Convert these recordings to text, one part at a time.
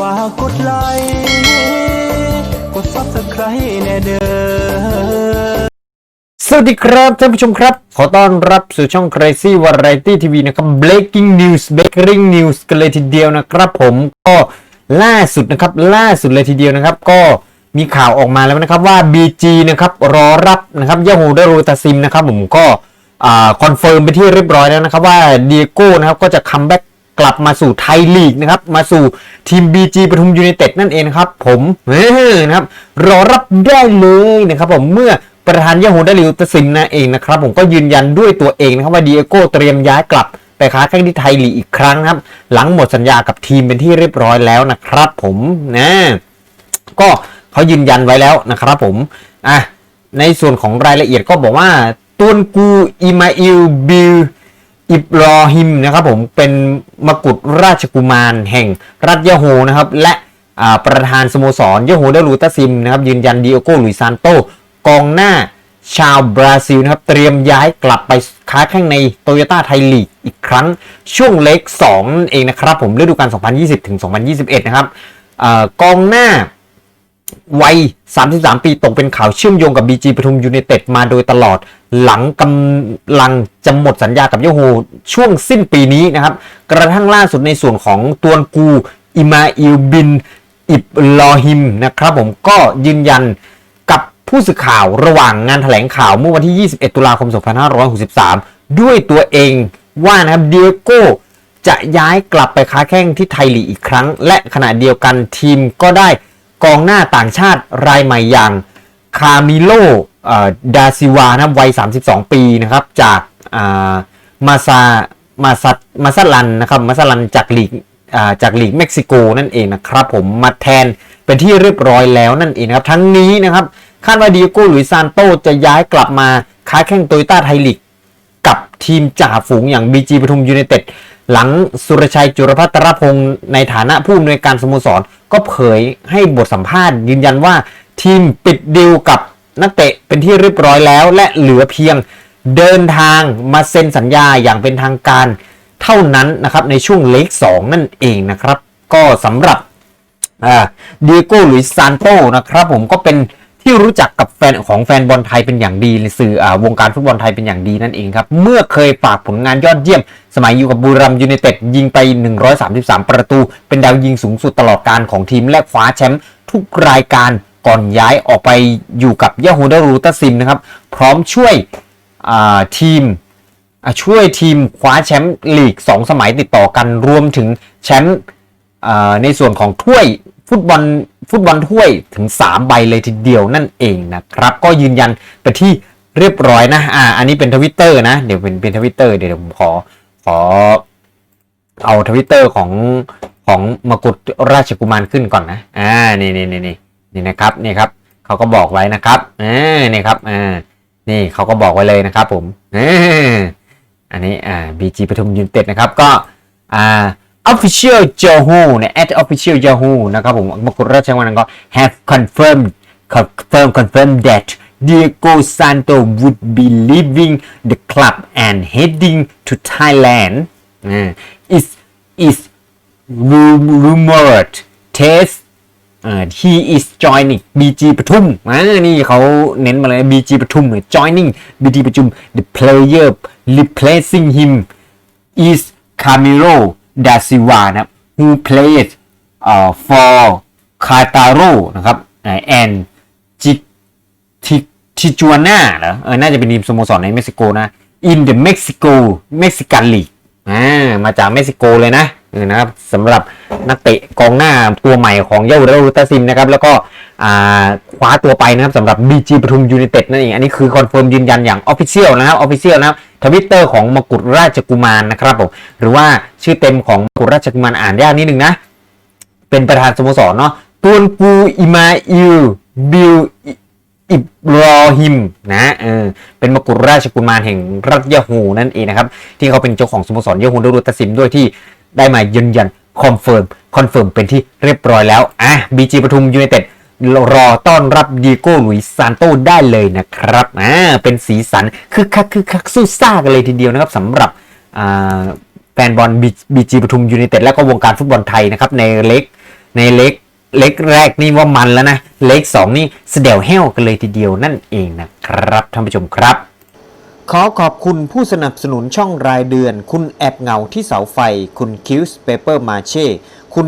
ฝากกดไลค์กดซับสไครต์แน่เด้อสวัสดีครับท่านผู้ชมครับ ขอต้อนรับสู่ช่อง Crazy Variety TV นะครับ Breaking News Breaking News กันเลยทีเดียวนะครับผมก็ล่าสุดนะครับล่าสุดเลยทีเดียวนะครับ ก็มีข่าวออกมาแล้วนะครับว่า BG นะครับรอรับนะครับยาฮูดารูตาซิมนะครับผมก็คอนเฟิร์มไปที่เรียบร้อยแล้วนะครับว่าเดียโก้นะครับก็จะคัมแบ็ก กลับมาสู่ไทยลีกนะครับ มาสู่ทีม BG ปทุมยูไนเต็ดนั่นเองครับ ผมเออนะครับ รอรับได้เลยนะครับผมเมื่อประธานยาฮูดาริวตสินนะเองนะครับ ผมก็ยืนยันด้วยตัวเองนะครับว่าดีเอโก้เตรียมย้ายกลับไปค้าแข่งที่ไทยลีกอีกครั้งนะครับ หลังหมดสัญญากับทีมเป็นที่เรียบร้อยแล้วนะครับ ผมนะก็เขายืนยันไว้แล้วนะครับ ผมอะในส่วนของรายละเอียดก็บอกว่าตุนกูอิมาอิลบิล อิบรอฮิมนะครับผมเป็นมกุฎราชกุมารแห่งรัฐยาโฮนะครับและประธานสโมสรยาโฮเดลูตาซิมนะครับยืนยันดิโอโกลุยซานโตกองหน้าชาวบราซิลนะครับเตรียมย้ายกลับไปค้าแข่งในโตโยต้าไทยลีกอีกครั้งช่วงเล็ก2นั่นเองนะครับผมฤดูกาล 2020ถึง2021 นะครับอกองหน้า วัย 33 ปีตกเป็นข่าวเชื่อมโยงกับ BG ปทุมยูไนเต็ดมาโดยตลอด หลังกำลังจะหมดสัญญากับยโฮช่วงสิ้นปีนี้นะครับ กระทั่งล่าสุดในส่วนของตวนกู อิมาอิลบิน อิบลอฮิมนะครับผมก็ยืนยันกับผู้สื่อข่าวระหว่างงานแถลงข่าวเมื่อวันที่ 21 ตุลาคม 2563 ด้วยตัวเองว่านะครับเดียโก้จะย้ายกลับไปค้าแข้งที่ไทยลีกอีกครั้ง และขณะเดียวกันทีมก็ได้ กองหน้าต่างชาติรายใหม่อย่างคามิโลเอ่อดาซิวานะวัย 32 ปีนะครับ จากมาซามาซัมาซาลันนะครับมาซาลันจากลีกจากลีกเม็กซิโกนั่นเองนะครับ ผมมาแทนเป็นที่เรียบร้อยแล้วนั่นเองครับ ทั้งนี้นะครับ คาดว่าดิโอโกหลุยซานโตจะย้ายกลับมาค้าแข่งโตโยต้าไทยลีก ทีมจ่าฝูงอย่าง BG ปทุมยูไนเต็ดหลังสุรชัยจุรพัตรพงศ์ในฐานะผู้อำนวยการสโมสร ก็เผยให้บทสัมภาษณ์ ยืนยันว่าทีมปิดดีลกับนักเตะเป็นที่เรียบร้อยแล้ว และเหลือเพียงเดินทางมาเซ็นสัญญาอย่างเป็นทางการเท่านั้นนะครับในช่วงเลข2นั่นเองนะครับ ก็สำหรับอ่าดิโก้หลุยซานโตนะครับผมก็เป็น ที่รู้จักกับแฟนของแฟนบอลไทยเป็นอย่างดีในสื่ออวงการฟุตบอลไทยเป็นอย่างดีนั่นเองครับ เมื่อเคยฝากผลงานยอดเยี่ยม สมัยอยู่กับบุรัมย์ยูไนเต็ดยิงไป 133 ประตู เป็นดาวยิงสูงสุดตลอดการของทีมและคว้าแชมป์ทุกรายการก่อนย้ายออกไปอยู่กับยาฮูดารูตาซิมนะครับ พร้อมช่วยทีมช่วยทีมคว้าแชมป์ลีก 2 สมัยติดต่อกันรวมถึงแชมป์ในส่วนของถ้วย ฟุตบอลฟุตบอลถ้วยถึง 3 ใบเลยทีเดียวนั่นเองนะครับ ก็ยืนยันไปที่เรียบร้อยนะ อ่า อันนี้เป็นทวิตเตอร์นะ เดี๋ยวเป็นเป็นทวิตเตอร์เดี๋ยวผมขอขอเอาทวิตเตอร์ของของมกุฎราชกุมารขึ้นก่อนนะ อ่า นี่นี่นี่นี่นี่นะครับนี่ครับเขาก็บอกไว้นะครับอ่านี่ครับ อ่า นี่เขาก็บอกไว้เลยนะครับ ผมอ่าอันนี้ อ่าบีจีปทุมยูนเต็ดนะครับ ก็ อ่า official Yahoo เนี่ย at official Yahoo นะครับผมมกุฎราชกุมารก็ have confirmed confirm confirm that Diego Santo would be leaving the club and heading to Thailand is is ru- rumored test อ่า he is joining BG ปทุมอ่านี่เขาเน้นมาเลย BG ปทุม joining BG ปทุม the player replacing him is Camilo da Silva นะครับ who played uh, for Qatar นะครับ and จิทิทิจวนาเหรอเออน่าจะเป็นทีมสโมสรในเม็กซิโกนะ in the Mexico Mexican League อ่ามาจากเม็กซิโกเลยนะเออนะครับสำหรับนักเตะกองหน้าตัวใหม่ของเยาเรลูตาซิมนะครับ แล้วก็อ่า คว้าตัวไปนะครับสำหรับ BG ปทุมยูไนเต็ดนั่นเอง อันนี้คือคอนเฟิร์มยืนยันอย่างออฟฟิเชียลนะครับออฟฟิเชียลนะครับทวิตเตอร์ของมกุฎราชกุมารนะครับผมหรือว่าชื่อเต็มของมกุฎราชกุมารอ่านยากนิดนึงนะ เป็นประธานสโมสรเนาะตุนกูอิมาอิลบิลอิบรอฮิมนะเออเป็นมกุฎราชกุมารแห่งรัฐยาฮูนั่นเองนะครับ ที่เขาเป็นเจ้าของสโมสรยาฮูดูรุตสิมด้วยที่ได้มายืนยันคอนเฟิร์มคอนเฟิร์มเป็นที่เรียบร้อยแล้วอะบีจีปทุมยูไนเต็ด รอต้อนรับดีโก้หลุยซานโตได้เลยนะครับอ่าเป็นสีสันคือคักคือคักสู้ซ่ากันเลยทีเดียวนะครับสำหรับอ่าแฟนบอลบีจีปทุมยูไนเต็ดและก็วงการฟุตบอลไทยนะครับในเล็กในเล็กเล็กแรกนี่ว่ามันแล้วนะ เล็กสองนี่เสดวแห้วกันเลยทีเดียวนั่นเองนะครับท่านผู้ชมครับ ขอขอบคุณผู้สนับสนุนช่องรายเดือน คุณแอบเงาที่เสาไฟ คุณคิวส์เปเปอร์มาเช่ คุณ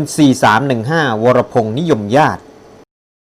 4315 วรพงษ์นิยมญาติ